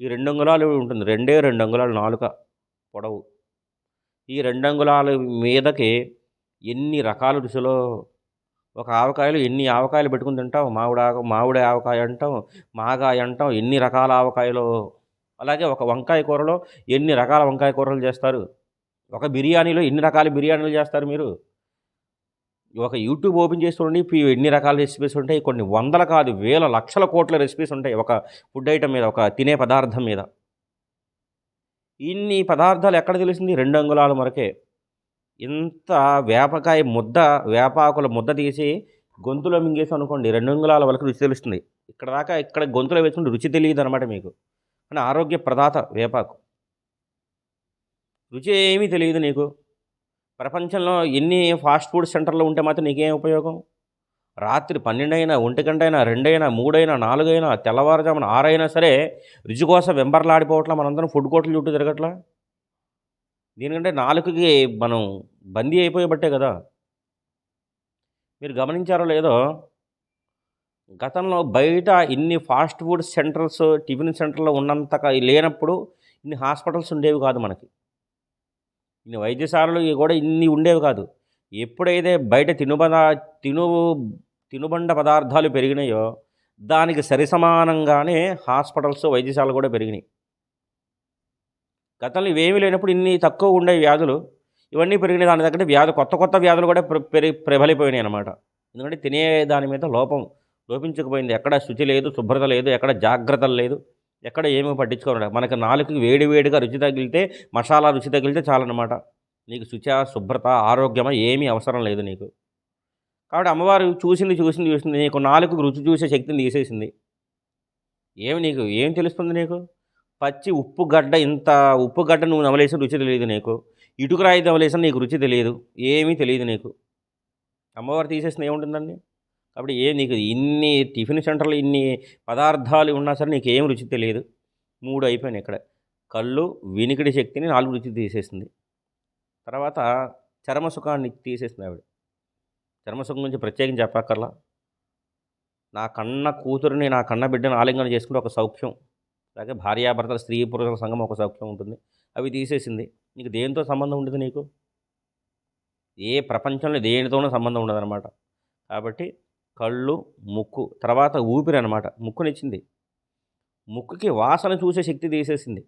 ఈ రెండు అంగుళాలు ఉంటుంది. రెండే రెండు అంగుళాలు నాలుక పొడవు. ఈ రెండు అంగుళాల మీదకి ఎన్ని రకాల రుచులో ఒక ఆవకాయలు ఎన్ని ఆవకాయలు పెట్టుకుని తింటాం? మామిడి ఆవ మామిడి ఆవకాయ అంటాం మాగాయ అంటాం ఎన్ని రకాల ఆవకాయలు? అలాగే ఒక వంకాయ కూరలో ఎన్ని రకాల వంకాయ కూరలు చేస్తారు? ఒక బిర్యానీలో ఎన్ని రకాల బిర్యానీలు చేస్తారు మీరు? ఒక యూట్యూబ్ ఓపెన్ చేసి చూడండి ఎన్ని రకాల రెసిపీస్ ఉంటాయి? కొన్ని వందల కాదు వేల లక్షల కోట్ల రెసిపీస్ ఉంటాయి ఒక ఫుడ్ ఐటమ్ మీద ఒక తినే పదార్థం మీద. ఇన్ని పదార్థాలు ఎక్కడ తెలిసింది రెండు అంగుళాల వరకే ఇంత వేపకాయ ముద్ద వేపాకుల ముద్ద తీసి గొంతులో మింగేసి అనుకోండి రెండు అంగుళాల వరకు రుచి తెలుస్తుంది. ఇక్కడ దాకా ఇక్కడ గొంతులో వేసుకుంటే రుచి తెలియదు అనమాట మీకు. కానీ ఆరోగ్య ప్రదాత వేపాకు. రుచి ఏమీ తెలియదు నీకు. ప్రపంచంలో ఎన్ని ఫాస్ట్ ఫుడ్ సెంటర్లు ఉంటే మాత్రం నీకేం ఉపయోగం? రాత్రి పన్నెండైనా ఒంటి అయినా రెండైనా మూడైనా నాలుగైనా తెల్లవారుజామున ఆరైనా సరే రుచి కోసం వెంబర్లాడిపోవట్లా మనందరం ఫుడ్ కోర్టులు చుట్టూ తిరగట్లా? దీనికంటే నాలుగుకి మనం బందీ అయిపోయేబట్టే కదా? మీరు గమనించారో లేదో గతంలో బయట ఇన్ని ఫాస్ట్ ఫుడ్ సెంటర్స్ టిఫిన్ సెంటర్లు ఉన్నంత లేనప్పుడు ఇన్ని హాస్పిటల్స్ ఉండేవి కాదు మనకి. ఇన్ని వైద్యశాలలు కూడా ఇన్ని ఉండేవి కాదు. ఎప్పుడైతే బయట తినుబద తిను తినుబండ పదార్థాలు పెరిగినాయో దానికి సరిసమానంగానే హాస్పిటల్స్ వైద్యశాలలు కూడా పెరిగినాయి. గతంలో ఇవేమీ లేనప్పుడు ఇన్ని తక్కువ ఉండే వ్యాధులు ఇవన్నీ పెరిగినాయి. దాని దగ్గర వ్యాధి కొత్త కొత్త వ్యాధులు కూడా ప్ర- పెరిగి ప్రబలిపోయినాయి అనమాట ఎందుకంటే తినే దాని మీద లోపం లోపించకపోయింది. ఎక్కడ శుచి లేదు శుభ్రత లేదు ఎక్కడ జాగ్రత్తలు లేదు. ఎక్కడ ఏమీ పట్టించుకోవాలి మనకి నాలుగు వేడి వేడిగా రుచి తగిలితే మసాలా రుచి తగిలితే చాలన్నమాట. నీకు శుచ శుభ్రత ఆరోగ్యమా ఏమీ అవసరం లేదు నీకు. కాబట్టి అమ్మవారు చూసింది చూసింది చూసింది నీకు నాలుగు రుచి చూసే శక్తిని తీసేసింది. ఏమి నీకు ఏం తెలుస్తుంది నీకు? పచ్చి ఉప్పు గడ్డ ఇంత ఉప్పు గడ్డ నువ్వు నవలేసిన రుచి తెలియదు నీకు. ఇటుకరాయి నవలేసిన నీకు రుచి తెలియదు ఏమీ తెలియదు నీకు. అమ్మవారు తీసేసిన ఏముంటుందండి? కాబట్టి ఏ నీకు ఇన్ని టిఫిన్ సెంటర్లు ఇన్ని పదార్థాలు ఉన్నా సరే నీకు ఏం రుచి తెలియదు. మూడు అయిపోయినాయి ఇక్కడ. కళ్ళు వినికిడి శక్తిని నాలుగు రుచి తీసేసింది. తర్వాత చర్మ సుఖాన్ని తీసేసింది ఆవిడ. చర్మసుఖం గురించి ప్రత్యేకం చెప్పక్కర్లా. నా కన్న కూతురిని నా కన్న బిడ్డను ఆలింగనం చేసుకుంటే ఒక సౌఖ్యం. అలాగే భార్యాభర్తల స్త్రీ పురుషుల సంఘం ఒక సౌఖ్యం ఉంటుంది. అవి తీసేసింది. నీకు దేనితో సంబంధం ఉండదు నీకు? ఏ ప్రపంచంలో దేనితోనూ సంబంధం ఉండదన్నమాట. కాబట్టి కళ్ళు ముక్కు తర్వాత ఊపిరి అనమాట ముక్కునిచ్చింది. ముక్కుకి వాసన చూసే శక్తి తీసేసింది.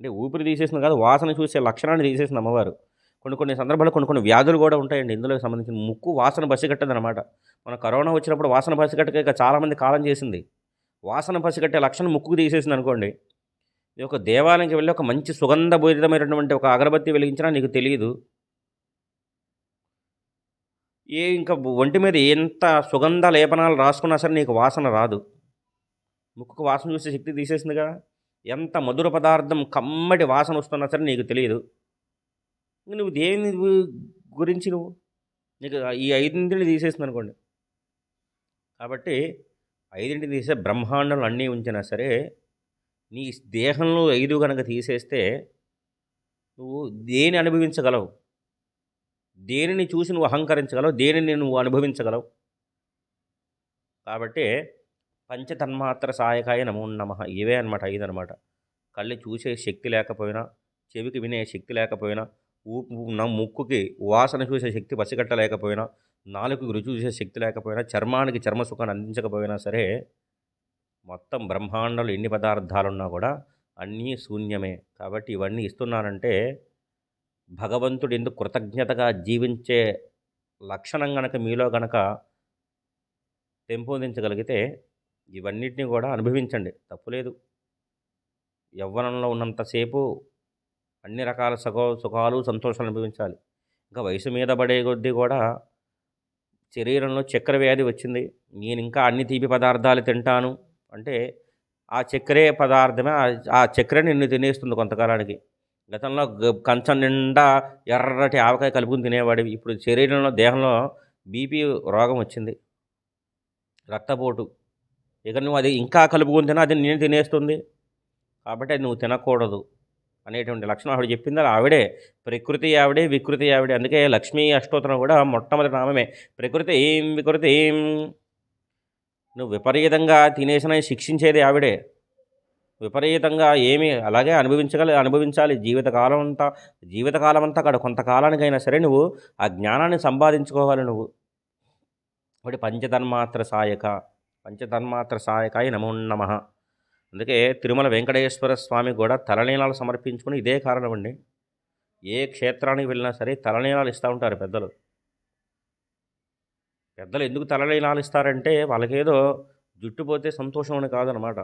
అంటే ఊపిరి తీసేసింది కాదు వాసన చూసే లక్షణాన్ని తీసేసింది అమ్మవారు. కొన్ని కొన్ని సందర్భాల్లో కొన్ని కొన్ని వ్యాధులు కూడా ఉంటాయండి. ఇందులో సంబంధించిన ముక్కు వాసన పసిగట్టదు మన కరోనా వచ్చినప్పుడు వాసన పసిగట్టక చాలామంది కాలం చేసింది. వాసన పసిగట్టే లక్షణం ముక్కుకు తీసేసింది అనుకోండి. ఇది ఒక దేవాలయంకి వెళ్ళి ఒక మంచి సుగంధభరితమైనటువంటి ఒక అగరబత్తి వెలిగించినా నీకు తెలియదు ఏ ఇంకా ఒంటి మీద ఎంత సుగంధ లేపనాలు రాసుకున్నా సరే నీకు వాసన రాదు. ముక్కుకు వాసన చూసే శక్తి తీసేసిందిగా. ఎంత మధుర పదార్థం కమ్మటి వాసన వస్తున్నా సరే నీకు తెలియదు. నువ్వు దేని గురించి నువ్వు? నీకు ఈ ఐదింటిని తీసేసింది అనుకోండి. కాబట్టి ఐదింటిని తీసే బ్రహ్మాండాలు అన్నీ ఉంచినా సరే నీ దేహంలో ఐదు కనుక తీసేస్తే నువ్వు దేని అనుభవించగలవు? దేనిని చూసి నువ్వు అహంకరించగలవు? దేనిని నువ్వు అనుభవించగలవు? కాబట్టి పంచతన్మాత్ర సాయకాయ నమో నమ. ఇవే అనమాట ఇదనమాట కళ్ళు చూసే శక్తి లేకపోయినా చెవికి వినే శక్తి లేకపోయినా ఊపు నా ముక్కుకి వాసన చూసే శక్తి పసిగట్టలేకపోయినా నాలుగుకి రుచి చూసే శక్తి లేకపోయినా చర్మానికి చర్మ సుఖాన్ని అందించకపోయినా సరే మొత్తం బ్రహ్మాండంలో ఎన్ని పదార్థాలున్నా కూడా అన్నీ శూన్యమే. కాబట్టి ఇవన్నీ ఇస్తున్నానంటే భగవంతుడు ఎందుకు కృతజ్ఞతగా జీవించే లక్షణం గనక మీలో గనక పెంపొందించగలిగితే ఇవన్నిటిని కూడా అనుభవించండి. తప్పులేదు యవ్వనంలో ఉన్నంతసేపు అన్ని రకాల సుఖ సుఖాలు సంతోషాలు అనుభవించాలి. ఇంకా వయసు మీద పడే కొద్దీ కూడా శరీరంలో చక్కెర వ్యాధి వచ్చింది. నేను ఇంకా అన్ని తీపి పదార్థాలు తింటాను. అంటే ఆ చక్కెరే పదార్థమే ఆ- ఆ చక్కెర నిన్ను తినేస్తుంది కొంతకాలానికి. గతంలో కంచం నిండా ఎర్రటి ఆవకాయ కలుపుకుని తినేవాడివి ఇప్పుడు శరీరంలో దేహంలో బీపీ రోగం వచ్చింది. రక్తపోటు. ఇక నువ్వు అది ఇంకా కలుపుకొని తినా అది నేను తినేస్తుంది. కాబట్టి అది నువ్వు తినకూడదు అనేటువంటి లక్షణం ఆవిడ చెప్పింది. ఆవిడే ప్రకృతి ఆవిడే వికృతి ఆవిడే. అందుకే లక్ష్మీ అష్టోత్తరం కూడా మొట్టమొదటి నామమే. ప్రకృతి ఏం వికృతి ఏం? నువ్వు విపరీతంగా తినేసిన శిక్షించేది ఆవిడే. విపరీతంగా ఏమి అలాగే అనుభవించగల అనుభవించాలి. జీవితకాలం అంతా జీవితకాలం అంతా అక్కడ కొంతకాలానికైనా సరే నువ్వు ఆ జ్ఞానాన్ని సంపాదించుకోవాలి నువ్వు. ఒకటి పంచతన్మాత్ర సాయక పంచతన్మాత్ర సాయకాయ నమో నమ. అందుకే తిరుమల వెంకటేశ్వర స్వామి కూడా తలనీలాలు సమర్పించుకుని ఇదే కారణం అండి. ఏ క్షేత్రానికి వెళ్ళినా సరే తలనీలాలు ఇస్తూ ఉంటారు పెద్దలు. పెద్దలు ఎందుకు తలనీలాలు ఇస్తారంటే వాళ్ళకేదో జుట్టు పోతే సంతోషం అని కాదనమాట.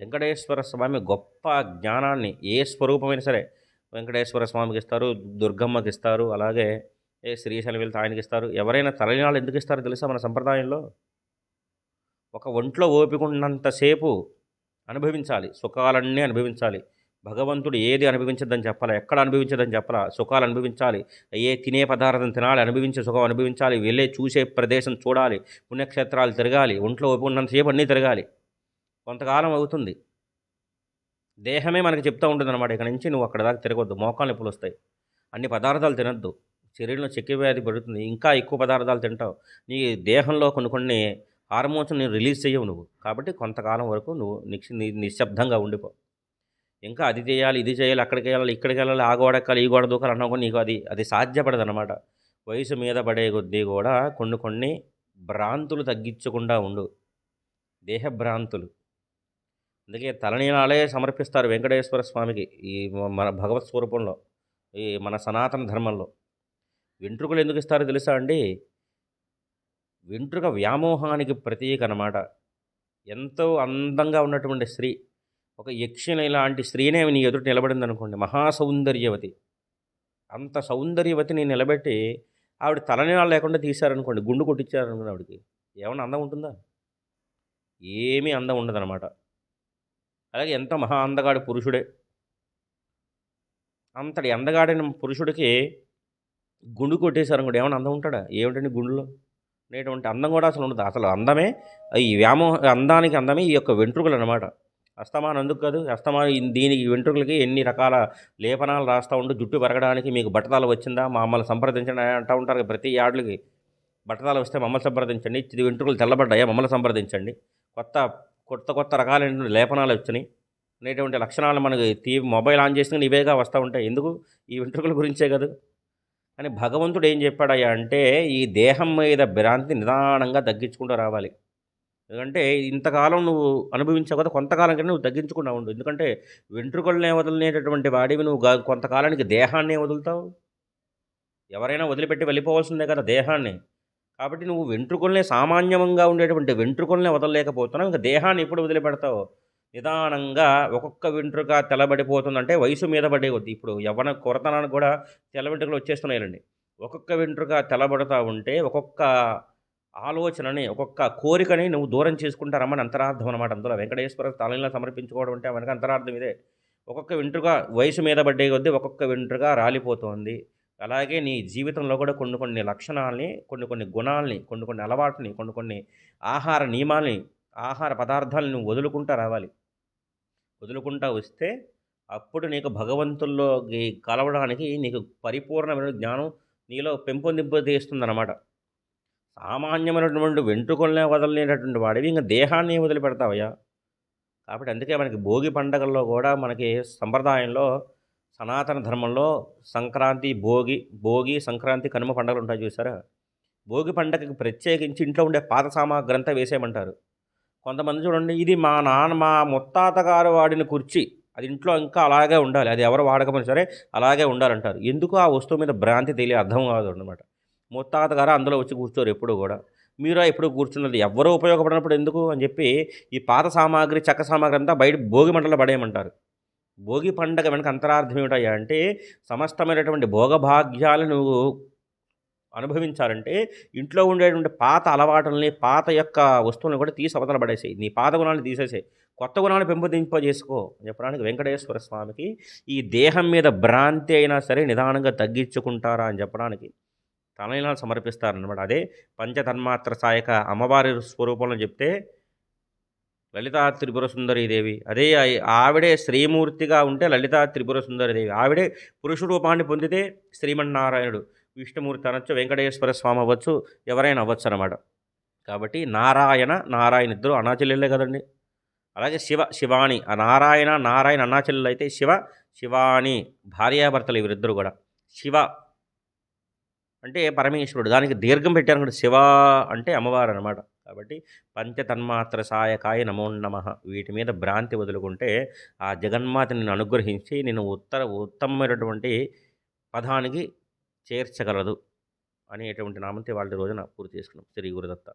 వెంకటేశ్వర స్వామి గొప్ప జ్ఞానాన్ని ఏ స్వరూపమైనా సరే వెంకటేశ్వర స్వామికి ఇస్తారు దుర్గమ్మకి ఇస్తారు అలాగే ఏ శ్రీశైలం వెళ్తే ఆయనకి ఇస్తారు. ఎవరైనా తలనీలాలు ఎందుకు ఇస్తారో తెలుసా మన సంప్రదాయంలో? ఒక ఒంట్లో ఓపికున్నంతసేపు అనుభవించాలి సుఖాలన్నీ అనుభవించాలి. భగవంతుడు ఏది అనుభవించదని చెప్పాలా? ఎక్కడ అనుభవించదని చెప్పాలా? సుఖాలు అనుభవించాలి. ఏ తినే పదార్థం తినాలి అనుభవించే సుఖం అనుభవించాలి. వెళ్ళే చూసే ప్రదేశం చూడాలి. పుణ్యక్షేత్రాలు తిరగాలి. ఒంట్లో ఓపికన్నంతసేపు అన్నీ తిరగాలి. కొంతకాలం అవుతుంది. దేహమే మనకి చెప్తూ ఉంటుంది అనమాట ఇక్కడ నుంచి నువ్వు అక్కడ దాకా తిరగొద్దు మోకాలు నొప్పులు వస్తాయి. అన్ని పదార్థాలు తినొద్దు. శరీరంలో చెక్కి వ్యాధి పెరుగుతుంది ఇంకా ఎక్కువ పదార్థాలు తింటావు. నీ దేహంలో కొన్ని కొన్ని హార్మోన్స్ నేను రిలీజ్ చేయవు నువ్వు. కాబట్టి కొంతకాలం వరకు నువ్వు నిక్షి ని- నిశ్శబ్దంగా ఉండిపో. ఇంకా అది చేయాలి ఇది చేయాలి అక్కడికి వెళ్ళాలి ఇక్కడికి వెళ్ళాలి ఆ గోడక్కాలి ఈ గోడ దూకాలి అన్నా కూడా నీకు అది అది సాధ్యపడదు అనమాట వయసు మీద పడే కొద్దీ కూడా కొన్ని కొన్ని భ్రాంతులు తగ్గించకుండా ఉండు. దేహ భ్రాంతులు. అందుకే తలనీలాలే సమర్పిస్తారు వెంకటేశ్వర స్వామికి ఈ మన భగవత్ స్వరూపంలో ఈ మన సనాతన ధర్మంలో. వెంట్రుకలు ఎందుకు ఇస్తారో తెలుసా అండి? వెంట్రుక వ్యామోహానికి ప్రతీక అనమాట ఎంతో అందంగా ఉన్నటువంటి స్త్రీ ఒక యక్షిణ లాంటి స్త్రీనే నీ ఎదుట నిలబడింది అనుకోండి మహాసౌందర్యవతి. అంత సౌందర్యవతిని నిలబెట్టి ఆవిడ తలనీలాలు లేకుండా తీశారనుకోండి గుండు కొట్టించారనుకోండి ఆవిడకి ఏమైనా అందం ఉంటుందా? ఏమీ అందం ఉండదన్నమాట. అలాగే ఎంత మహా అందగాడు పురుషుడే. అంతటి అందగాడిన పురుషుడికి గుండు కొట్టేశారు కూడా ఏమైనా అందం ఉంటాడా? ఏమిటండి గుండులో? అనేటువంటి అందం కూడా అసలు ఉండదు. అసలు అందమే ఈ వ్యామోహ అందానికి అందమే ఈ యొక్క వెంట్రుకలు అనమాట అస్తమానం ఎందుకు కాదు? అస్తమానం దీనికి వెంట్రుకలకి ఎన్ని రకాల లేపనాలు రాస్తూ ఉండు జుట్టు పెరగడానికి మీకు బట్టతాలు వచ్చిందా? మమ్మల్ని సంప్రదించండి అంటూ ఉంటారు ప్రతి యాడ్లకి. బట్టతాలు వస్తే మమ్మల్ని సంప్రదించండి. ఇది వెంట్రుకలు తెల్లబడ్డాయా? మమ్మల్ని సంప్రదించండి. కొత్త కొత్త కొత్త రకాలైన లేపనాలు వచ్చినాయి. అనేటువంటి లక్షణాలు మనకి తీ మొబైల్ ఆన్ చేసిన ఇవేగా వస్తూ ఉంటాయి. ఎందుకు? ఈ వెంట్రుకల గురించే కదా. కానీ భగవంతుడు ఏం చెప్పాడయ్యా అంటే ఈ దేహం మీద భ్రాంతి నిదానంగా తగ్గించుకుంటూ రావాలి. ఎందుకంటే ఇంతకాలం నువ్వు అనుభవించావు కదా కొంతకాలం కన్నా నువ్వు తగ్గించుకుంటూ ఉండు. ఎందుకంటే వెంట్రుకలనే వదిలినేటటువంటి వాడివి నువ్వు కొంతకాలానికి దేహాన్నే వదులుతావు. ఎవరైనా వదిలిపెట్టి వెళ్ళిపోవాల్సిందే కదా దేహాన్ని. కాబట్టి నువ్వు వెంట్రుకలనే సామాన్యంగా ఉండేటువంటి వెంట్రుకలనే వదలలేకపోతున్నావు. ఇంకా దేహాన్ని ఎప్పుడు వదిలిపెడతావు? నిదానంగా ఒక్కొక్క వెంట్రుక తెల్లబడిపోతుందంటే వయసు మీద పడే కొద్ది. ఇప్పుడు యవ్వన కొరతనానికి కూడా తెల్ల వెంట్రుకలు వచ్చేస్తున్నాయండి ఒక్కొక్క వెంట్రుక తెల్లబడుతూ ఉంటే ఒక్కొక్క ఆలోచనని ఒక్కొక్క కోరికని నువ్వు దూరం చేసుకుంటారమ్మని అంతరార్థం అనమాట అందులో. వెంకటేశ్వర స్థలంలో సమర్పించుకోవడం అంటే మనకి అంతరార్థం ఇదే. ఒక్కొక్క వెంట్రుక వయసు మీద పడ్డే కొద్దీ ఒక్కొక్క వెంట్రుక రాలిపోతుంది. అలాగే నీ జీవితంలో కూడా కొన్ని కొన్ని లక్షణాలని కొన్ని కొన్ని గుణాలని కొన్ని కొన్ని అలవాటుని కొన్ని కొన్ని ఆహార నియమాల్ని ఆహార పదార్థాలను నువ్వు వదులుకుంటా రావాలి. వదులుకుంటా వస్తే అప్పుడు నీకు భగవంతుల్లో కలవడానికి నీకు పరిపూర్ణమైన జ్ఞానం నీలో పెంపొందింపజేస్తుందన్నమాట. సామాన్యమైనటువంటి వెంట్రుకలనే వదలలేనటువంటి వాడివి ఇంకా దేహాన్ని వదిలిపెడతావయ్యా. కాబట్టి అందుకే మనకి భోగి పండగల్లో కూడా మనకి సంప్రదాయంలో సనాతన ధర్మంలో సంక్రాంతి భోగి భోగి సంక్రాంతి కనుమ పండుగలు ఉంటాయి చూసారా భోగి పండగకి ప్రత్యేకించి ఇంట్లో ఉండే పాత సామాగ్రి అంతా వేసేయమంటారు. కొంతమంది చూడండి ఇది మా నాన్న మా ముత్తాత గారు వాడిన కుర్చీ. అది ఇంట్లో ఇంకా అలాగే ఉండాలి. అది ఎవరు వాడకపోయినా సరే అలాగే ఉండాలంటారు. ఎందుకు ఆ వస్తువు మీద భ్రాంతి తెలియ అర్థం కాదు అనమాట ముత్తాత గారు అందులో వచ్చి కూర్చోరు ఎప్పుడు కూడా. మీరు ఎప్పుడు కూర్చున్నది? ఎవరో ఉపయోగపడినప్పుడు ఎందుకు అని చెప్పి ఈ పాత సామాగ్రి చెక్క సామాగ్రి అంతా బయట భోగి మంటలో పడేయమంటారు. భోగి పండగ వెనక అంతరార్థం ఏమిటయ్యా అంటే సమస్తమైనటువంటి భోగభాగ్యాలను అనుభవించాలంటే ఇంట్లో ఉండేటువంటి పాత అలవాటుల్ని పాత యొక్క వస్తువులను కూడా తీసి అవతల పడేసాయి. నీ పాత గుణాలను తీసేసాయి. కొత్త గుణాలను పెంపొందింపజేసుకో చెప్పడానికి వెంకటేశ్వర స్వామికి ఈ దేహం మీద భ్రాంతి అయినా సరే నిదానంగా తగ్గించుకుంటారా అని చెప్పడానికి తలైనా సమర్పిస్తారనమాట అదే పంచతన్మాత్ర సాయక అమ్మవారి స్వరూపంలో చెప్తే లలితా త్రిపుర సుందరీదేవి అదే ఆవిడే శ్రీమూర్తిగా ఉంటే లలితా త్రిపుర సుందరీదేవి ఆవిడే పురుష రూపాన్ని పొందితే శ్రీమన్నారాయణుడు. విష్ణుమూర్తి అనొచ్చు వెంకటేశ్వర స్వామి అవ్వచ్చు ఎవరైనా అవ్వచ్చు అనమాట కాబట్టి నారాయణ నారాయణ ఇద్దరు అనాచెల్లెళ్ళే కదండి. అలాగే శివ శివాని. ఆ నారాయణ నారాయణ అన్నా అయితే శివ శివాని భార్యాభర్తలు వీరిద్దరు కూడా. శివ అంటే పరమేశ్వరుడు. దానికి దీర్ఘం పెట్టారు కూడా శివ అంటే అమ్మవారు అనమాట కాబట్టి పంచతన్మాత్ర సాయకాయ నమో నమ. వీటి మీద భ్రాంతి వదులుకుంటే ఆ జగన్మాత నిన్ను అనుగ్రహించి నేను ఉత్తర ఉత్తమమైనటువంటి పదానికి చేర్చగలదు అనేటువంటి నామంతో వాళ్ళ రోజున పూర్తి చేసుకున్నాం. శ్రీ గురుదత్త.